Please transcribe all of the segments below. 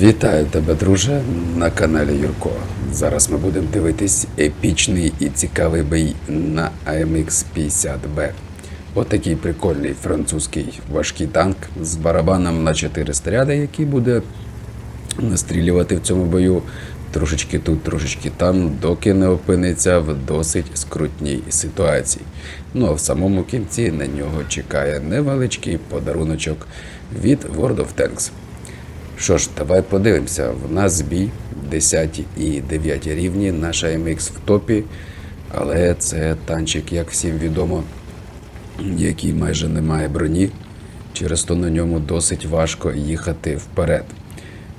Вітаю тебе, друже, на каналі Юрко. Зараз ми будемо дивитись епічний і цікавий бій на AMX 50B. Отакий прикольний французький важкий танк з барабаном на 4 снаряди, який буде настрілювати в цьому бою трошечки тут, трошечки там, доки не опиниться в досить скрутній ситуації. Ну а в самому кінці на нього чекає невеличкий подаруночок від World of Tanks. Що ж, давай подивимося. В нас бій 10 і 9 рівні, наш AMX в топі, але це танчик, як всім відомо, який майже не має броні, через то на ньому досить важко їхати вперед.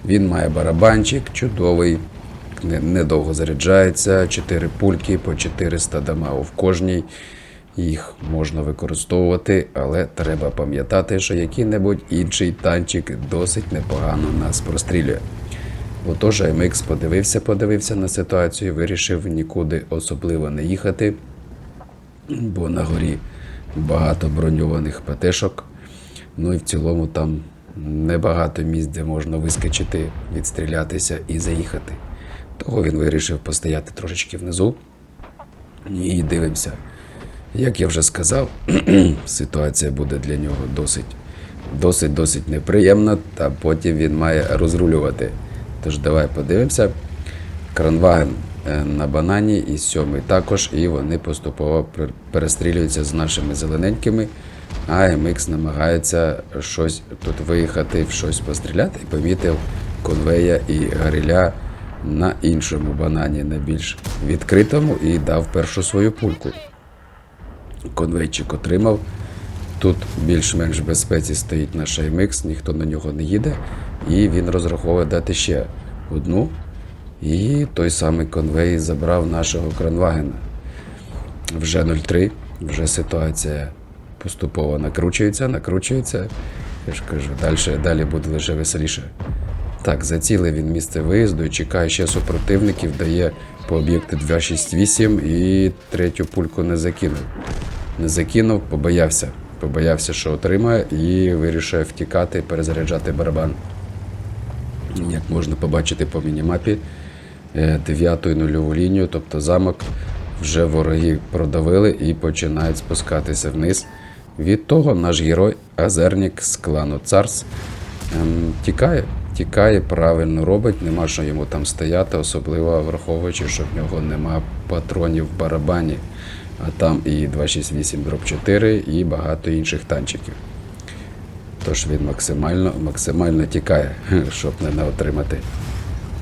Він має барабанчик, чудовий, недовго заряджається, 4 пульки по 400 дамагу в кожній. Їх можна використовувати, але треба пам'ятати, що який-небудь інший танчик досить непогано нас прострілює. Отож, MX подивився, подивився на ситуацію, вирішив нікуди особливо не їхати, бо на горі багато броньованих ПТшок. Ну і в цілому там небагато місць, де можна вискочити, відстрілятися і заїхати. Того він вирішив постояти трошечки внизу і дивимося. Як я вже сказав, ситуація буде для нього досить досить досить неприємна, та потім він має розрулювати. Тож давай подивимося. Кранваген е, на банані і сьомий також, і вони поступово перестрілюються з нашими зелененькими. А MX намагається щось тут виїхати, в щось постріляти і помітив конвея і гариля на іншому банані, на більш відкритому, і дав першу свою пульку. Конвейчик отримав. Тут більш-менш в безпеці стоїть наш IMX, ніхто на нього не їде, і він розраховує дати ще одну. І той самий конвей забрав нашого кранвагена. Вже 0,3, вже ситуація поступово накручується, накручується. Я ж кажу, далі, далі буде лише веселіше. Так, зацілив він місце виїзду і чекає ще супротивників, дає по об'єкту 268 і третю пульку не закинув. Не закинув, побоявся. Побоявся, що отримає, і вирішив втікати, перезаряджати барабан. Як можна побачити по мінімапі, е, дев'яту і нульову лінію, тобто замок, вже вороги продавили і починають спускатися вниз. Від того наш герой Азернік з клану Царс ем, тікає. Тікає, правильно робить, нема що йому там стояти, особливо враховуючи, що в нього нема патронів в барабані, а там і 268 дроп 4, і багато інших танчиків. Тож він максимально, максимально тікає, щоб не наотримати.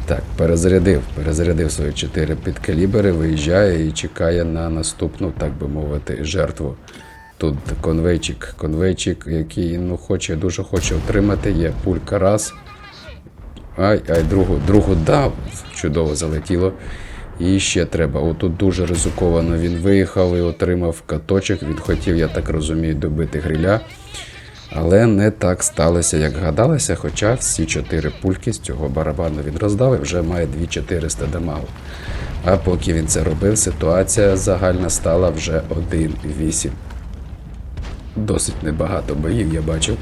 Так, перезарядив, перезарядив свої 4 підкалібри, виїжджає і чекає на наступну, так би мовити, жертву. Тут конвейчик, конвейчик, який ну, хоче, дуже хоче отримати, є пулька раз. Ай, ай, другу, другу дав, чудово залетіло. І ще треба. Отут дуже ризиковано він виїхав і отримав каточок. Він хотів, я так розумію, добити гриля. Але не так сталося, як гадалося, хоча всі чотири пульки з цього барабану він роздав і вже має 2400 дамагу. А поки він це робив, ситуація загальна стала вже 1-8. Досить небагато боїв я бачив,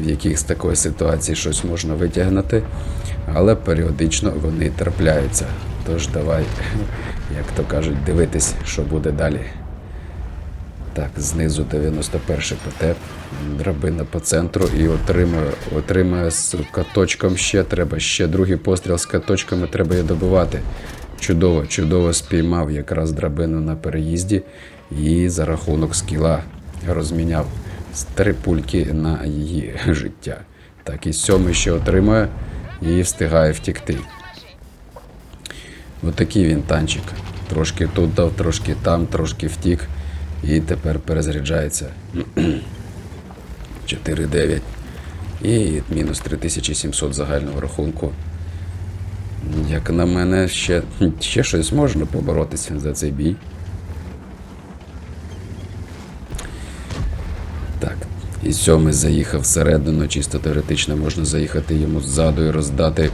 в яких з такої ситуації щось можна витягнути, але періодично вони трапляються. Тож давай, як то кажуть, дивитись, що буде далі. Так, знизу 91 ПТ, драбина по центру і отримує, отримує з каточком ще. Треба ще другий постріл з каточками, треба її добивати. Чудово, чудово спіймав якраз драбину на переїзді і за рахунок скіла розміняв три пульки на її життя. Так, і сьомий ще отримує і встигає втікти. Отакий він танчик. Трошки тут дав, трошки там, трошки втік. І тепер перезаряджається. 4,9. І мінус 3700 загального рахунку. Як на мене, ще, ще щось можна поборотися за цей бій. Так, і сьомий заїхав всередину, чисто теоретично можна заїхати йому ззаду і роздати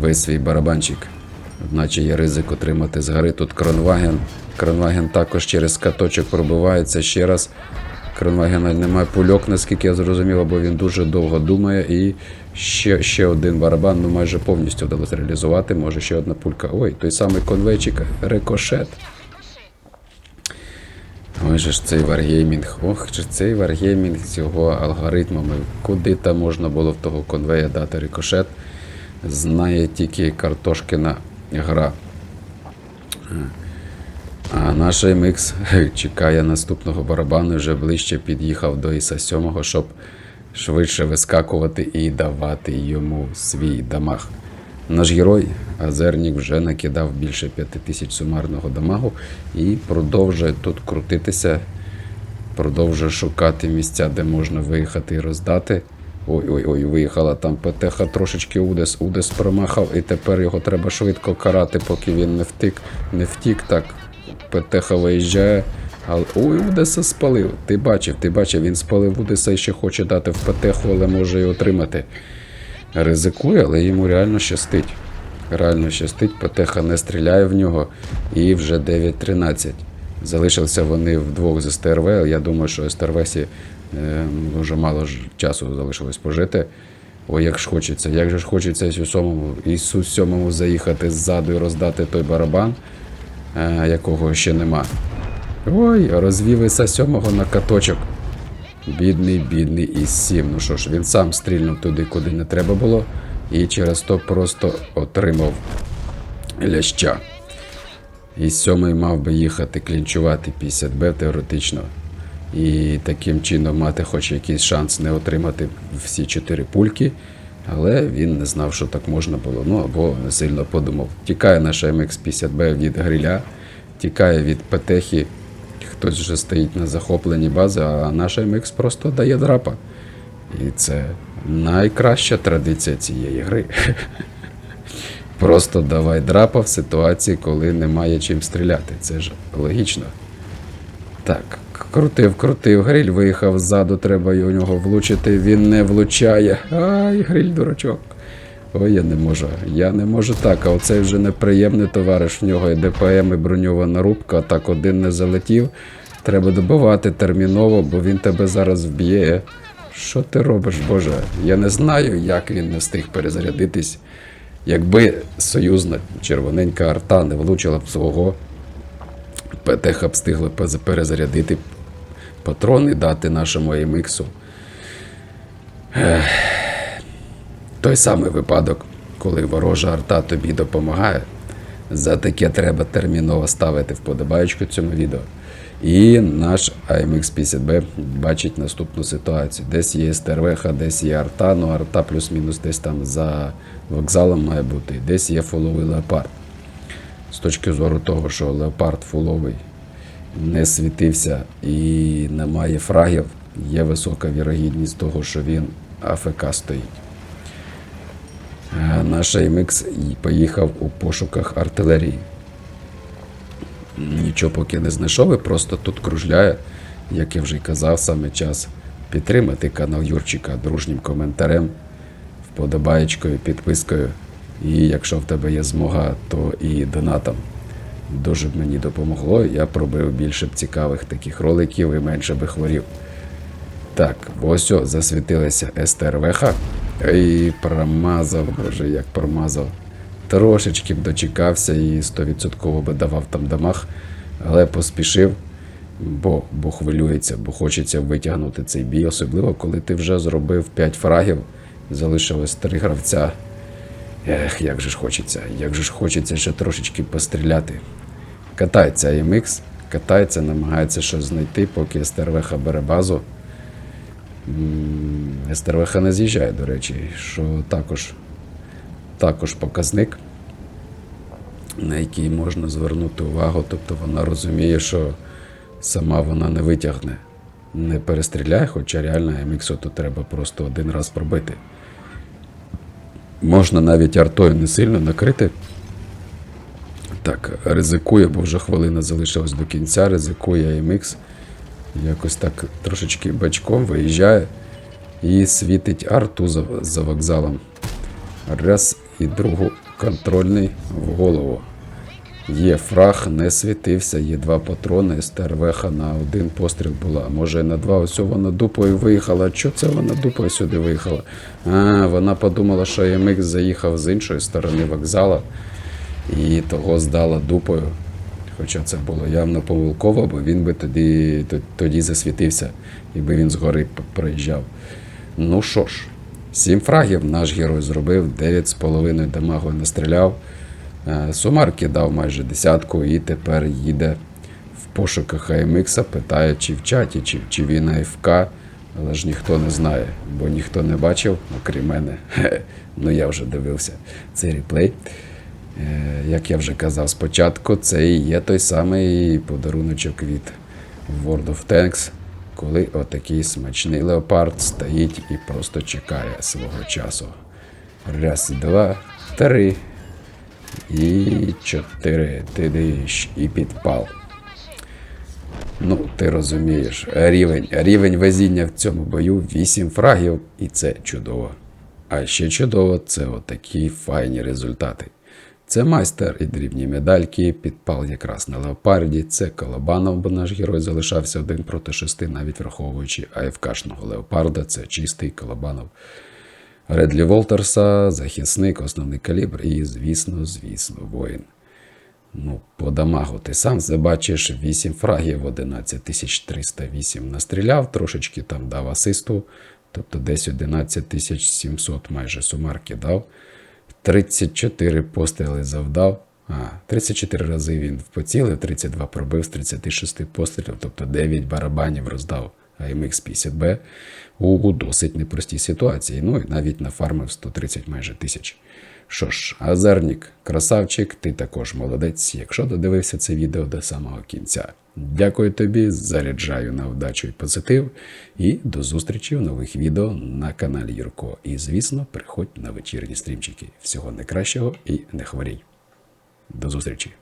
весь свій барабанчик. Одначе є ризик отримати згори тут кронваген. Кронваген також через каточок пробивається ще раз. Кронвагена немає пульок, наскільки я зрозумів, або він дуже довго думає. І ще, ще один барабан, ну майже повністю вдалося реалізувати. Може ще одна пулька. Ой, той самий конвейчик, рикошет. Ой же ж цей варгеймінг. Ох же цей варгеймінг з його алгоритмами. Куди там можна було в того конвея дати рикошет? Знає тільки картошкина гра. А наш MX чекає наступного барабану, вже ближче під'їхав до Іса 7, щоб швидше вискакувати і давати йому свій дамаг. Наш герой Азернік вже накидав більше 5 тисяч сумарного дамагу і продовжує тут крутитися, продовжує шукати місця, де можна виїхати і роздати. Ой-ой-ой, виїхала там ПТХ трошечки Удес. Удес промахав, і тепер його треба швидко карати, поки він не втік. Не втік, так. ПТХ виїжджає. Але... Ой, Удеса спалив. Ти бачив, ти бачив, він спалив Удеса і ще хоче дати в ПТХ, але може і отримати. Ризикує, але йому реально щастить. Реально щастить, ПТХ не стріляє в нього. І вже 9-13. Залишилися вони вдвох з СТРВ. Я думаю, що СТРВсі е, дуже мало часу залишилось пожити. Ой, як ж хочеться, як же ж хочеться Ісу сьомому, Ісу сьомому заїхати ззаду і роздати той барабан, е, якого ще нема. Ой, розвів Іса сьомого на каточок. Бідний, бідний із 7. Ну що ж, він сам стрільнув туди, куди не треба було, і через то просто отримав ляща. І сьомий мав би їхати клінчувати 50Б теоретично. І таким чином мати хоч якийсь шанс не отримати всі чотири пульки. Але він не знав, що так можна було. Ну або не сильно подумав. Тікає наша MX-50B від гриля, тікає від Петехи. Хтось вже стоїть на захопленні бази, а наша MX просто дає драпа. І це найкраща традиція цієї гри. Просто давай драпа в ситуації, коли немає чим стріляти. Це ж логічно. Так, крутив, крутив, гриль виїхав ззаду, треба у нього влучити, він не влучає. Ай, гриль дурачок. Ой, я не можу. Я не можу так, а оцей вже неприємний товариш. В нього і ДПМ, і броньована рубка, так один не залетів. Треба добивати терміново, бо він тебе зараз вб'є. Що ти робиш, Боже? Я не знаю, як він не встиг перезарядитись. Якби союзна червоненька арта не влучила б свого, ПТХ б встигла перезарядити патрони, дати нашому АМХу. Той самий випадок, коли ворожа арта тобі допомагає. За таке треба терміново ставити вподобаєчку цьому відео. І наш AMX 50B бачить наступну ситуацію. Десь є СТРВХ, десь є арта, ну арта плюс-мінус десь там за вокзалом має бути, десь є фуловий леопард. З точки зору того, що леопард фуловий не світився і немає фрагів, є висока вірогідність того, що він АФК стоїть. Е, Наш і поїхав у пошуках артилерії. Нічого поки не знайшов, і просто тут кружляє, як я вже й казав, саме час підтримати канал Юрчика дружнім коментарем, вподобаєчкою, підпискою. І якщо в тебе є змога, то і донатом. Дуже б мені допомогло. Я пробив більше б цікавих таких роликів і менше би хворів. Так, ось о, засвітилася СТРВХ. І промазав, боже, як промазав. Трошечки б дочекався і 100% би давав там дамаг, але поспішив, бо, бо хвилюється, бо хочеться витягнути цей бій, особливо коли ти вже зробив 5 фрагів, залишилось 3 гравця. Ех, як же ж хочеться, як же ж хочеться ще трошечки постріляти. Катається AMX, катається, намагається щось знайти, поки СТРВХ бере базу. М, СТРВХ не з'їжджає, до речі, що також, також показник, на який можна звернути увагу. Тобто вона розуміє, що сама вона не витягне, не перестріляє, хоча реально MX тут треба просто один раз пробити. Можна навіть артою не сильно накрити. Так, ризикує, бо вже хвилина залишилась до кінця, ризикує MX. Якось так трошечки бачком виїжджає і світить арту за, за вокзалом. Раз і другу контрольний в голову. Є фраг, не світився, є два патрони, стервеха на один постріл була. Може на два, ось вона дупою виїхала. Чо це вона дупою сюди виїхала? А, вона подумала, що MX заїхав з іншої сторони вокзала і того здала дупою. Хоча це було явно помилково, бо він би тоді, тоді засвітився, якби він згори проїжджав. Ну що ж, сім фрагів наш герой зробив, 9,5 дамагу настріляв. Е, Сумарки дав майже десятку і тепер їде в пошуках AMX, питає, чи в чаті, чи, чи він АФК, але ж ніхто не знає, бо ніхто не бачив, окрім мене. Ну я вже дивився цей реплей. Е, Як я вже казав спочатку, це і є той самий подаруночок від World of Tanks, коли отакий смачний леопард стоїть і просто чекає свого часу. Раз, два, три. І чотири. Тидиш і підпал. Ну, ти розумієш, рівень, рівень везіння в цьому бою 8 фрагів, і це чудово. А ще чудово, це отакі файні результати. Це майстер і дрібні медальки, підпал якраз на леопарді, це Колобанов, бо наш герой залишався один проти шести, навіть враховуючи АФКшного леопарда, це чистий Колобанов. Редлі Волтерса, захисник, основний калібр і, звісно, звісно, воїн. Ну, по дамагу ти сам забачиш 8 фрагів, 11308 настріляв, трошечки там дав асисту, тобто десь 11700 майже сумарки дав. 34 постріли завдав. А, 34 рази він поцілив, 32 пробив з 36 пострілів, тобто 9 барабанів роздав AMX 50B у досить непростій ситуації. Ну і навіть нафармив 130 майже тисяч. Що ж, Азернік, красавчик, ти також молодець, якщо додивився це відео до самого кінця. Дякую тобі, заряджаю на вдачу і позитив. І до зустрічі в нових відео на каналі Юрко. І, звісно, приходь на вечірні стрімчики. Всього найкращого і не хворій. До зустрічі!